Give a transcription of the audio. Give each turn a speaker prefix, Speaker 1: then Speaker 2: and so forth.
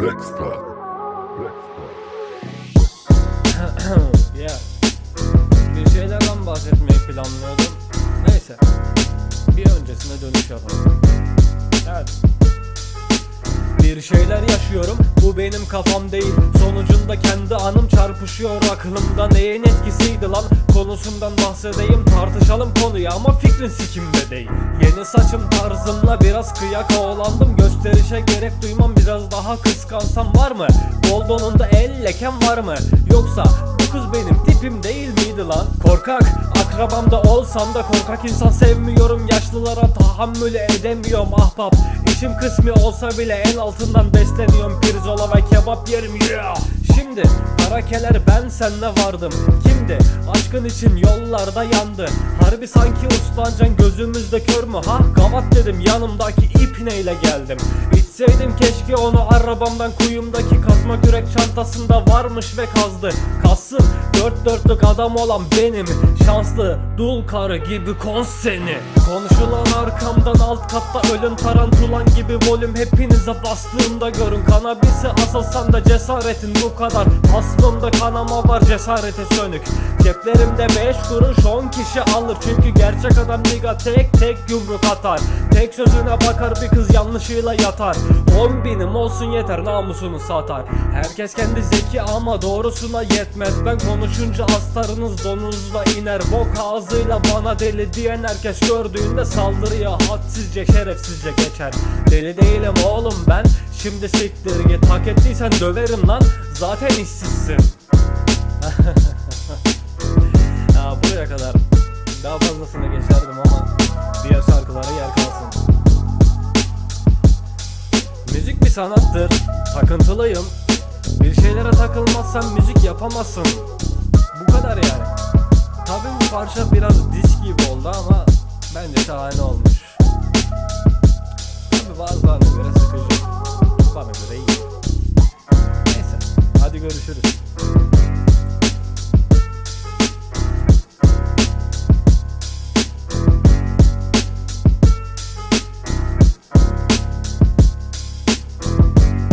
Speaker 1: Blackstar.
Speaker 2: ya bir şeylerden bahsetmeyi planlıyordum. Neyse. Bir öncesine dönüş yapalım. Bir şeyler yaşıyorum. Bu benim kafam değil. Sonucunda kendi anım çarpışıyor. Aklımda Neyin etkisiydi lan? Konusundan bahsedeyim Tartışalım konuyu ama fikrin sikimde değil. Yeni saçım tarzımla biraz kıyak oğlandım. Gösterişe gerek duymam biraz daha kıskansam var mı? Bol donunda el leken var mı? Yoksa bu kız benim tipim değil miydi lan? Korkak akrabamda olsam da korkak insan sevmiyorum. Yaşlılara tahammül edemiyorum ahbap İşim kısmi olsa bile en altından besleniyorum Pirzola ve kebap yerim yeah. Şimdi karakeler ben senle vardım Kimdi? Aşkın için yollarda yandı Harbi sanki uslancan gözümüzde kör mü ha? Gavat dedim yanımdaki ipneyle geldim İçseydim keşke onu arabamdan kuyumdaki kazma kürek çantasında varmış ve kazdı. Kassın dört dörtlük adam olan benim. Şanslı dul karı gibi kons seni. Konuşulan arkamdan alt katta ölüm tarantulan gibi volüm hepinize bastığımda görün. Kanabisi asılsam da cesaretin bu kadar. Aslımda kanama var cesarete sönük. Ceplerimde 5 kuruş 10 kişi alır Çünkü gerçek adam niga tek tek yumruk atar. Tek sözüne bakar bir kız yanlışıyla yatar 10 binim olsun yeter namusunu satar. Herkes kendi zeki ama doğrusuna yetmez. Ben konuşunca astarınız donunuzla iner. Bok ağzıyla bana deli diyen herkes gördüğünde saldırıya Hadsizce şerefsizce geçer. Deli değilim oğlum ben Şimdi siktir git. Hak ettiysen döverim lan Zaten işsizsin. Ya buraya kadar daha fazlasını geçerdim ama diğer şarkılara yer sanattır, takıntılıyım. Bir şeylere takılmazsan müzik yapamazsın. Bu kadar yani. Tabii bu parça biraz disk gibi oldu ama bence şahane olmuş. Tabii bazılarına göre sıkıcı, bana göre iyi. Neyse, hadi görüşürüz.